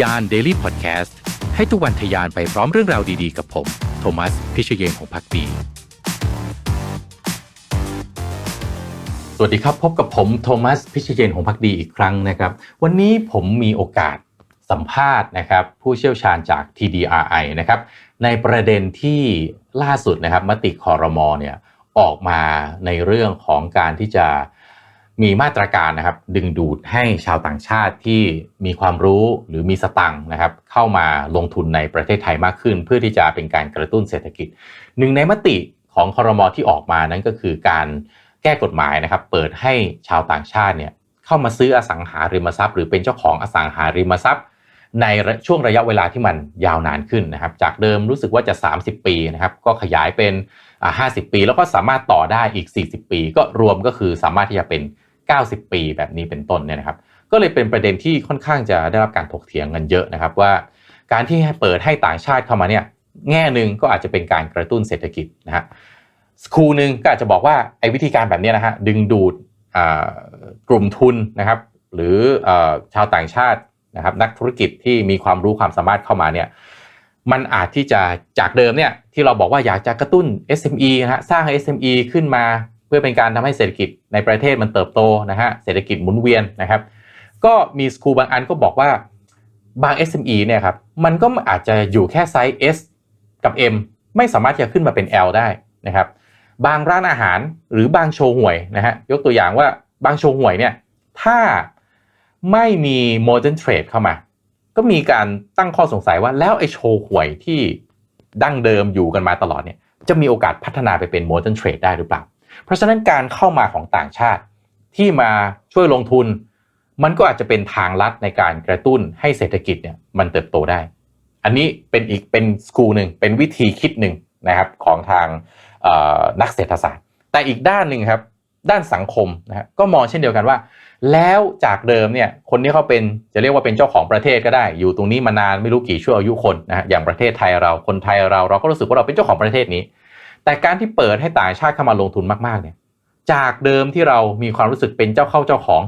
ยาน Daily Podcast ให้ทุกวันทยานไปพร้อมเรื่องราวดีๆ กับผม โทมัส พิเชยนของพักดี สวัสดีครับพบกับผมโทมัส พิเชยนของพักดีอีกครั้งนะครับ วันนี้ผมมีโอกาสสัมภาษณ์นะครับผู้เชี่ยวชาญจาก TDRI นะครับในประเด็นที่ล่าสุดนะครับมติคอรมอเนี่ยออกมาในเรื่องของการที่จะ มีมาตรการนะครับดึงดูดให้ชาวต่างชาติที่มีความรู้หรือมีสตังค์นะครับเข้ามาลงทุนในประเทศไทยมากขึ้น เพื่อที่จะเป็นการกระตุ้นเศรษฐกิจ หนึ่งในมติของคอรมอที่ออกมานั้นก็คือการแก้กฎหมายนะครับเปิดให้ชาวต่างชาติเนี่ยเข้ามาซื้ออสังหาริมทรัพย์ หรือเป็นเจ้าของอสังหาริมทรัพย์ ในช่วงระยะเวลาที่มันยาวนานขึ้นนะครับจากเดิมรู้สึกว่าจะ 30 ปีนะครับก็ขยายเป็น 50 ปี แล้วก็สามารถต่อได้อีก 40 ปี ก็รวมก็คือสามารถที่จะเป็น 90 ปีแบบนี้เป็นต้นเนี่ยนะครับ ก็เลยเป็นประเด็นที่ค่อนข้างจะได้รับการถกเถียงกันเยอะนะครับว่า การที่เปิดให้ต่างชาติเข้ามาเนี่ยแง่หนึ่งก็อาจจะเป็นการกระตุ้นเศรษฐกิจนะฮะสคูหนึ่งก็อาจจะบอกว่าไอ้วิธีการแบบนี้นะฮะดึงดูดกลุ่มทุนนะครับ หรือชาวต่างชาตินะครับนักธุรกิจที่มีความรู้ความสามารถเข้ามาเนี่ยมันอาจที่จะจากเดิมเนี่ยที่เราบอกว่าอยากจะกระตุ้น SME นะฮะสร้าง SME ขึ้นมา พื่อเป็นการทำให้เศรษฐกิจในประเทศมันเติบโตนะฮะเศรษฐกิจหมุนเวียนนะครับ ก็มีสคูบางอันก็บอกว่าบาง SME เนี่ยครับมันก็อาจจะอยู่แค่ไซส์ S กับ M ไม่สามารถจะขึ้นมาเป็น L ได้นะครับ บางร้านอาหารหรือบางโชว์หวยนะฮะยกตัวอย่างว่าบางโชว์หวยเนี่ยถ้าไม่มีโมเดิร์นเทรดเข้ามา ก็มีการตั้งข้อสงสัยว่าแล้วไอ้โชว์หวยที่ดั้งเดิมอยู่กันมาตลอดเนี่ยจะมีโอกาสพัฒนาไปเป็นโมเดิร์นเทรดได้หรือเปล่า เพราะฉะนั้นการเข้ามาของต่างชาติที่มาช่วยลงทุน มันก็อาจจะเป็นทางลัดในการกระตุ้นให้เศรษฐกิจเนี่ยมันเติบโตได้ อันนี้เป็นอีกเป็นสกูลหนึ่งเป็นวิธีคิดหนึ่งนะครับของทางนักเศรษฐศาสตร์ แต่อีกด้านหนึ่งครับด้านสังคมนะฮะก็มองเช่นเดียวกันว่า แล้วจากเดิมเนี่ยคนที่เขาเป็นจะเรียกว่าเป็นเจ้าของประเทศก็ได้ อยู่ตรงนี้มานานไม่รู้กี่ชั่วอายุคนนะฮะอย่างประเทศไทยเราคนไทยเราเราก็รู้สึกว่าเราเป็นเจ้าของประเทศนี้ แต่การที่เปิดให้ต่างชาติเข้ามาลงทุนมากๆเนี่ยจากเดิมที่เรามีความรู้สึกเป็นเจ้าเข้าเจ้าของ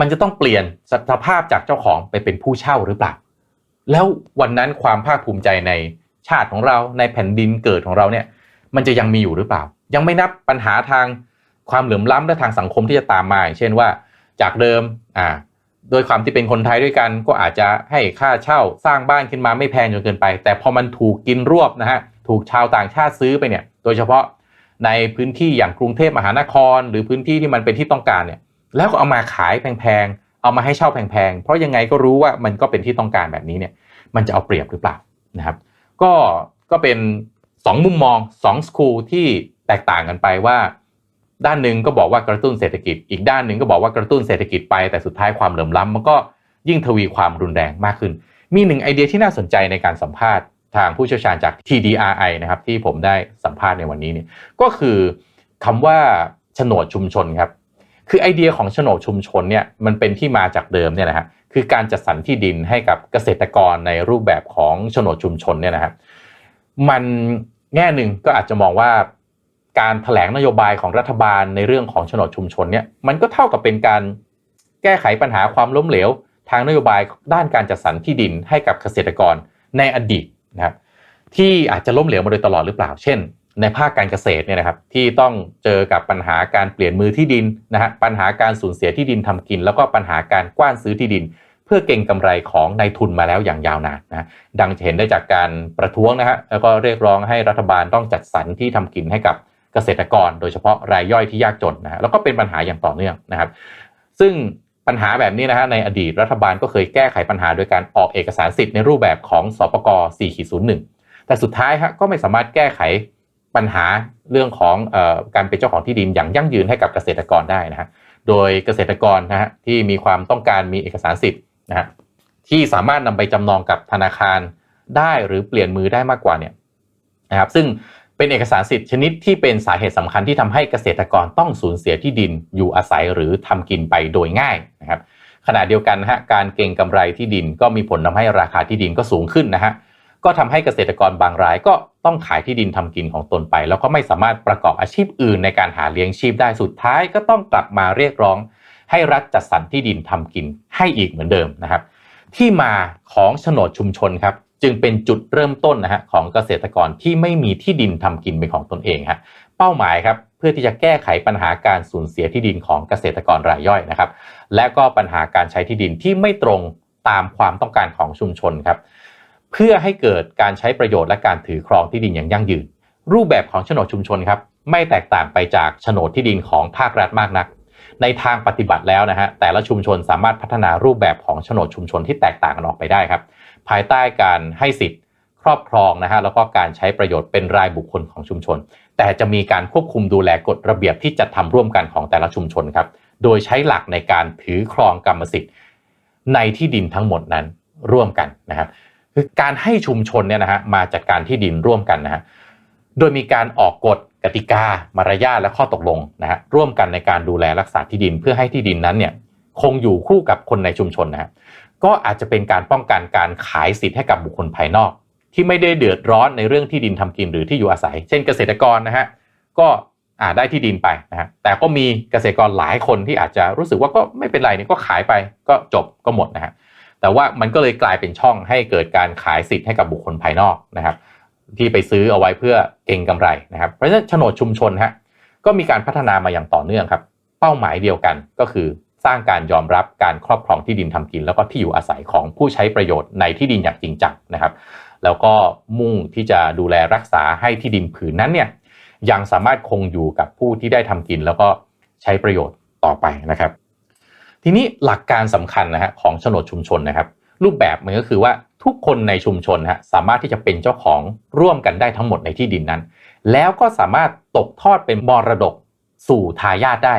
มันจะต้องเปลี่ยนสภาพจากเจ้าของไปเป็นผู้เช่าหรือเปล่า แล้ววันนั้นความภาคภูมิใจในชาติของเราในแผ่นดินเกิดของเราเนี่ย มันจะยังมีอยู่หรือเปล่า ยังไม่นับปัญหาทางความเหลื่อมล้ำและทางสังคมที่จะตามมาเช่นว่าจากเดิมอ่าโดยความที่เป็นคนไทยด้วยกันก็อาจจะให้ค่าเช่าสร้างบ้านขึ้นมาไม่แพงจนเกินไป แต่พอมันถูกกินรวบนะฮะ ถูกชาวต่างชาติซื้อไปเนี่ย โดยเฉพาะในพื้นที่อย่างกรุงเทพมหานคร หรือพื้นที่ที่มันเป็นที่ต้องการเนี่ย แล้วก็เอามาขายแพงๆ เอามาให้เช่าแพงๆ เพราะยังไงก็รู้ว่ามันก็เป็นที่ต้องการแบบนี้เนี่ย มันจะเอาเปรียบหรือเปล่านะครับ ก็ก็เป็น 2 มุมมอง2สคูลที่แตกต่างกันไปว่า ด้านหนึ่งก็บอกว่ากระตุ้นเศรษฐกิจ อีกด้านหนึ่งก็บอกว่ากระตุ้นเศรษฐกิจไปแต่สุดท้ายความเหลื่อมล้ำมันก็ยิ่งทวีความรุนแรงมากขึ้น มีหนึ่งไอเดียที่น่าสนใจในการสัมภาษณ์ ทางผู้เชี่ยวชาญจาก TDRI นะครับที่ผมได้สัมภาษณ์ในวันนี้เนี่ยก็คือคำว่าโฉนดชุมชนครับคือไอเดียของโฉนดชุมชนเนี่ยมันเป็นที่มาจากเดิมเนี่ยนะฮะคือการจัดสรรที่ดินให้กับเกษตรกรในรูปแบบของโฉนดชุมชนเนี่ยนะครับมันแง่หนึ่งก็อาจจะมองว่าการถแถลงนโยบายของรัฐบาลในเรื่องของโฉนดชุมชนเนี่ยมันก็เท่ากับเป็นการแก้ไขปัญหาความล้มเหลว ทางนโยบายด้านการจัดสรรที่ดินให้กับเกษตรกรในอดีต นะครับที่อาจจะล้มเหลวมาโดยตลอดหรือเปล่า เช่น ในภาคการเกษตรเนี่ยนะครับที่ต้องเจอกับปัญหาการเปลี่ยนมือที่ดินนะฮะปัญหาการสูญเสียที่ดินทำกิน แล้วก็ปัญหาการกว้านซื้อที่ดิน เพื่อเก่งกำไรของนายทุนมาแล้วอย่างยาวนานนะดังจะเห็นได้จากการประท้วงนะฮะแล้วก็เรียกร้องให้รัฐบาลต้องจัดสรรที่ทำกินให้กับเกษตรกร โดยเฉพาะรายย่อยที่ยากจนนะฮะแล้วก็เป็นปัญหาอย่างต่อเนื่องนะครับ ซึ่ง ปัญหาแบบนี้นะฮะในอดีตรัฐบาลก็เคยแก้ไขปัญหาโดยการออกเอกสารสิทธิ์ในรูปแบบของสปก4.01 แต่สุดท้ายฮะก็ไม่สามารถแก้ไขปัญหาเรื่องของอการเป็นเจ้าของที่ดินอย่างยั่งยืนให้กับเกษตรกรได้นะฮะโดยเกษตรกรนะฮะที่มีความต้องการมีเอกสารสิทธิ์นะฮะที่สามารถนำไปจำนองกับธนาคารได้หรือเปลี่ยนมือได้มากกว่าเนี่ยนะครับซึ่ง เป็นเอกสารสิทธิ์ชนิดที่เป็นสาเหตุสำคัญที่ทำให้เกษตรกรต้องสูญเสียที่ดินอยู่อาศัยหรือทำกินไปโดยง่ายนะครับขณะเดียวกันฮะการเก็งกำไรที่ดินก็มีผลทาให้ราคาที่ดินก็สูงขึ้นนะฮะก็ทำให้เกษตรกรบางรายก็ต้องขายที่ดินทำกินของตนไป แล้วก็ไม่สามารถประกอบอาชีพอื่นในการหาเลี้ยงชีพได้สุดท้าย ก็ต้องกลับมาเรียกร้อง ให้รัฐจัดสรรที่ดินทำกินให้อีกเหมือนเดิมนะครับ ที่มาของโฉนดชุมชนครับ จึงเป็นจุดเริ่มต้นนะฮะของเกษตรกรที่ไม่มีที่ดินทำกินเป็นของตนเองฮะเป้าหมายครับเพื่อที่จะแก้ไขปัญหาการสูญเสียที่ดินของเกษตรกรรายย่อยนะครับ และก็ปัญหาการใช้ที่ดินที่ไม่ตรงตามความต้องการของชุมชนครับเพื่อให้เกิดการใช้ประโยชน์และการถือครองที่ดินอย่างยั่งยืน รูปแบบของโฉนดชุมชนครับไม่แตกต่างไปจากโฉนดที่ดินของภาครัฐมากนัก ในทางปฏิบัติแล้วนะฮะแต่ละชุมชนสามารถพัฒนารูปแบบของโฉนดชุมชนที่แตกต่างกันออกไปได้ครับ ภายใต้การให้สิทธิ์ครอบครองนะฮะแล้วก็การใช้ประโยชน์เป็นรายบุคคลของชุมชน แต่จะมีการควบคุมดูแลกฎระเบียบที่จัดทำร่วมกันของแต่ละชุมชนครับโดยใช้หลักในการถือครองกรรมสิทธิ์ ในที่ดินทั้งหมดนั้นร่วมกันนะครับคือการให้ชุมชนเนี่ยนะฮะมาจัดการที่ดินร่วมกันนะฮะโดยมีการออกกฎกติกามารยาทและข้อตกลงนะฮะร่วมกันในการดูแลรักษาที่ดินเพื่อให้ที่ดินนั้นเนี่ยคงอยู่คู่กับคนในชุมชนนะฮะ ก็อาจจะเป็นการป้องกันการขายสิทธิ์ให้กับบุคคลภายนอก ที่ไม่ได้เดือดร้อนในเรื่องที่ดินทำกินหรือที่อยู่อาศัย เช่นเกษตรกรนะฮะก็อ่าได้ที่ดินไปนะฮะแต่ก็มีเกษตรกรหลายคนที่อาจจะรู้สึกว่าก็ไม่เป็นไรเนี่ยก็ขายไปก็จบก็หมดนะฮะแต่ว่ามันก็เลยกลายเป็นช่องให้เกิดการขายสิทธิ์ให้กับบุคคลภายนอกนะครับที่ไปซื้อเอาไว้เพื่อเก็งกำไรนะครับเพราะฉะนั้นโฉนดชุมชนฮะก็มีการพัฒนามาอย่างต่อเนื่องครับ เป้าหมายเดียวกันก็คือ สร้างการยอมรับการครอบครองที่ดินทำกิน แล้วก็ที่อยู่อาศัยของผู้ใช้ประโยชน์ในที่ดินอย่างจริงจังนะครับ แล้วก็มุ่งที่จะดูแลรักษาให้ที่ดินผืนนั้นเนี่ยยังสามารถคงอยู่กับผู้ที่ได้ทำกิน แล้วก็ใช้ประโยชน์ต่อไปนะครับ ทีนี้หลักการสำคัญนะฮะของโฉนดชุมชนนะครับ รูปแบบมันก็คือว่าทุกคนในชุมชนฮะสามารถที่จะเป็นเจ้าของร่วมกันได้ทั้งหมดในที่ดินนั้น แล้วก็สามารถตกทอดเป็นมรดกสู่ทายาทได้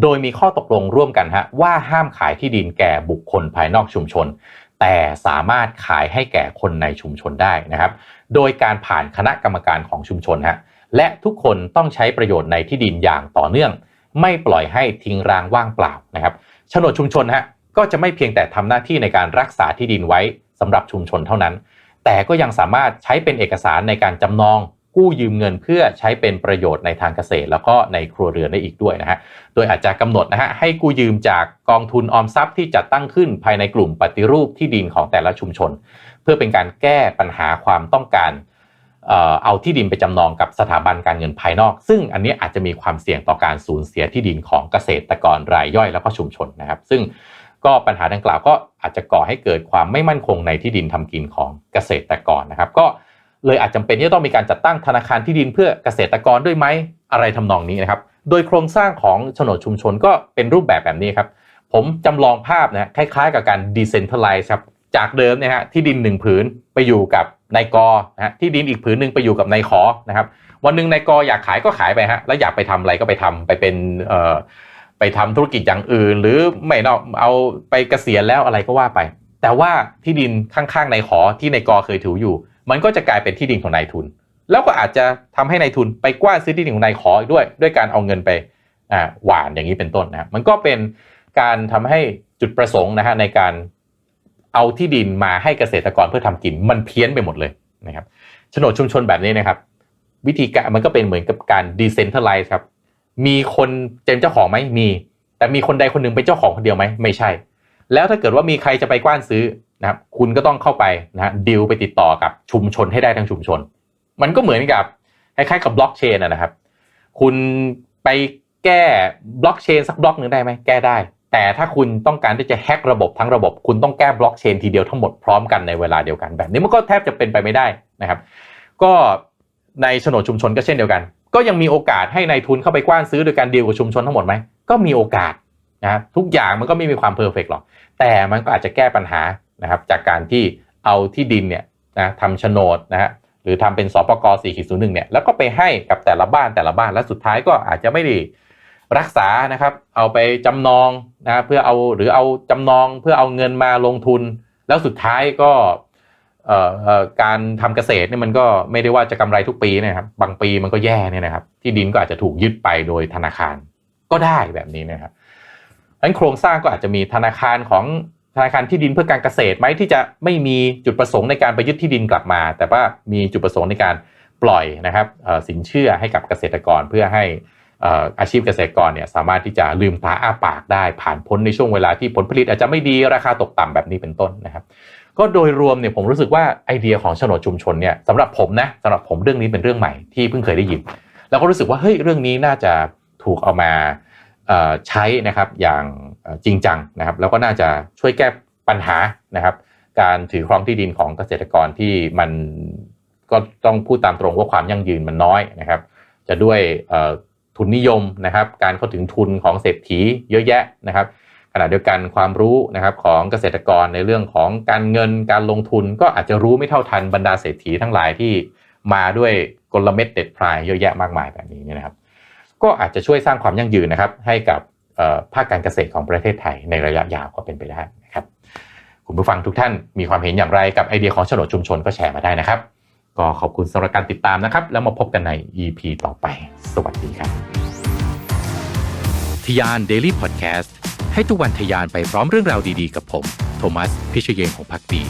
โดยมีข้อตกลงร่วมกันฮะว่าห้ามขายที่ดินแก่บุคคลภายนอกชุมชน แต่สามารถขายให้แก่คนในชุมชนได้นะครับ โดยการผ่านคณะกรรมการของชุมชนฮะและทุกคนต้องใช้ประโยชน์ในที่ดินอย่างต่อเนื่อง ไม่ปล่อยให้ทิ้งร้างว่างเปล่านะครับโฉนดชุมชนฮะก็จะไม่เพียงแต่ทำหน้าที่ในการรักษาที่ดินไว้สำหรับชุมชนเท่านั้น แต่ก็ยังสามารถใช้เป็นเอกสารในการจำนอง กู้ยืมเงินเพื่อใช้เป็นประโยชน์ในทางเกษตร แล้วก็ในครัวเรือนได้อีกด้วยนะฮะ โดยอาจจะกำหนดนะฮะให้กู้ยืมจากกองทุนออมทรัพย์ที่จัดตั้งขึ้นภายในกลุ่มปฏิรูปที่ดินของแต่ละชุมชน เพื่อเป็นการแก้ปัญหาความต้องการเอาที่ดินไปจำนองกับสถาบันการเงินภายนอก ซึ่งอันนี้อาจจะมีความเสี่ยงต่อการสูญเสียที่ดินของเกษตรกรรายย่อยแล้วก็ชุมชนนะครับ ซึ่งก็ปัญหาดังกล่าวก็อาจจะก่อให้เกิดความไม่มั่นคงในที่ดินทำกินของเกษตรกรนะครับ ก็ เลยอาจจำเป็นที่จะต้องมีการจัดตั้งธนาคารที่ดินเพื่อเกษตรกรด้วยไหมอะไรทำนองนี้นะครับ โดยโครงสร้างของโฉนดชุมชนก็เป็นรูปแบบแบบนี้ครับ ผมจำลองภาพนะคล้ายๆ กับการ decentralize ครับ จากเดิมนี่ยฮะที่ดินหนึ่งผืนไปอยู่กับนายกนะฮะที่ดินอีกผืนหนึ่งไปอยู่กับนายขอนะครับ วันหนึ่งนายกอยากขายก็ขายไปฮะแล้วอยากไปทำอะไรก็ไปทำไปเป็นเอ่อไปทำธุรกิจอย่างอื่น หรือไม่นอกเอาไปเกษียณแล้วอะไรก็ว่าไป แต่ว่าที่ดินข้างๆนายขอที่นายกเคยถืออยู่ มันก็จะกลายเป็นที่ดินของนายทุน แล้วก็อาจจะทำให้นายทุนไปกว้านซื้อที่ดินของนายขออีกด้วย ด้วยการเอาเงินไปหวานอย่างนี้เป็นต้นนะมันก็เป็นการทำให้จุดประสงค์นะฮะในการเอาที่ดินมาให้เกษตรกรเพื่อทำกินมันเพี้ยนไปหมดเลยนะครับโฉนดชุมชนแบบนี้นะครับ วิธีการมันก็เป็นเหมือนกับการ decentralize ครับ มีคนเป็นเจ้าของไหมมี แต่มีคนใดคนหนึ่งเป็นเจ้าของคนเดียวไหมไม่ใช่ แล้วถ้าเกิดว่ามีใครจะไปกว้านซื้อ นะครับคุณก็ต้องเข้าไปนะฮะดิวไปติดต่อกับชุมชนให้ได้ทั้งชุมชน มันก็เหมือนกับคล้ายๆกับบล็อกเชนนะครับ คุณไปแก้บล็อกเชนสักบล็อกหนึ่งได้ไหมแก้ได้ แต่ถ้าคุณต้องการที่จะแฮกระบบทั้งระบบ คุณต้องแก้บล็อกเชนทีเดียวทั้งหมดพร้อมกันในเวลาเดียวกันแบบนี้มันก็แทบจะเป็นไปไม่ได้นะครับ ก็ในโฉนดชุมชนก็เช่นเดียวกัน ก็ยังมีโอกาสให้ในายทุนเข้าไปกว้านซื้อโดยการดีลกับชุมชนทั้งหมดไหมก็มีโอกาสนะทุกอย่างมันก็ไม่มีความเพอร์เฟกหรอกแต่มันก็อาจจะแก้ปัญหา นะครับจากการที่เอาที่ดินเนี่ยนะทำโฉนดนะฮะหรือทำเป็นสปก4ขีดศูนย์หนึ่งเนี่ยแล้วก็ไปให้กับแต่ละบ้านแต่ละบ้านแล้วสุดท้ายก็อาจจะไม่ได้รักษานะครับเอาไปจำนองนะเพื่อเอาหรือเอาจำนองเพื่อเอาเงินมาลงทุน แล้วสุดท้ายก็การทำเกษตรเนี่ยมันก็ไม่ได้ว่าจะกำไรทุกปีนะครับ บางปีมันก็แย่เนี่ยนะครับ ที่ดินก็อาจจะถูกยึดไปโดยธนาคารก็ได้แบบนี้นะครับดังนั้นโครงสร้างก็อาจจะมีธนาคารของ ธนาคารที่ดินเพื่อการเกษตรไหมที่จะไม่มีจุดประสงค์ในการไปยึดที่ดินกลับมา แต่ว่ามีจุดประสงค์ในการปล่อยนะครับสินเชื่อให้กับเกษตรกรเพื่อให้อาชีพเกษตรกรเนี่ยสามารถที่จะลืมตาอ้าปากได้ผ่านพ้นในช่วงเวลาที่ผลผลิตอาจจะไม่ดีราคาตกต่ำแบบนี้เป็นต้นนะครับ ก็โดยรวมเนี่ยผมรู้สึกว่าไอเดียของโฉนดชุมชนเนี่ยสำหรับผมนะสำหรับผมเรื่องนี้เป็นเรื่องใหม่ที่เพิ่งเคยได้ยิน แล้วก็รู้สึกว่าเฮ้ยเรื่องนี้น่าจะถูกเอามา ใช้นะครับอย่างจริงจังนะครับ แล้วก็น่าจะช่วยแก้ปัญหานะครับ การถือครองที่ดินของเกษตรกรที่มันก็ต้องพูดตามตรงว่าความยั่งยืนมันน้อยนะครับ จะด้วยทุนนิยมนะครับ การเข้าถึงทุนของเศรษฐีเยอะแยะนะครับขณะเดียวกันความรู้นะครับของเกษตรกรในเรื่องของการเงินการลงทุนก็อาจจะรู้ไม่เท่าทันบรรดาเศรษฐีทั้งหลายที่มาด้วยกลเม็ดเด็ดพรายเยอะแยะมากมายแบบนี้นะครับ ก็อาจจะช่วยสร้างความยั่งยืนนะครับ ให้กับภาคการเกษตรของประเทศไทยในระยะยาวก็เป็นไปได้นะครับคุณผู้ฟังทุกท่านมีความเห็นอย่างไรกับไอเดียของโฉนดชุมชนก็แชร์มาได้นะครับ ก็ขอบคุณสำหรับการติดตามนะครับ แล้วมาพบกันใน EP ต่อไป สวัสดีครับทยาน Daily Podcast ให้ทุกวันทยานไปพร้อมเรื่องราวดีๆ กับผม โทมัส พิเชยนของพักดี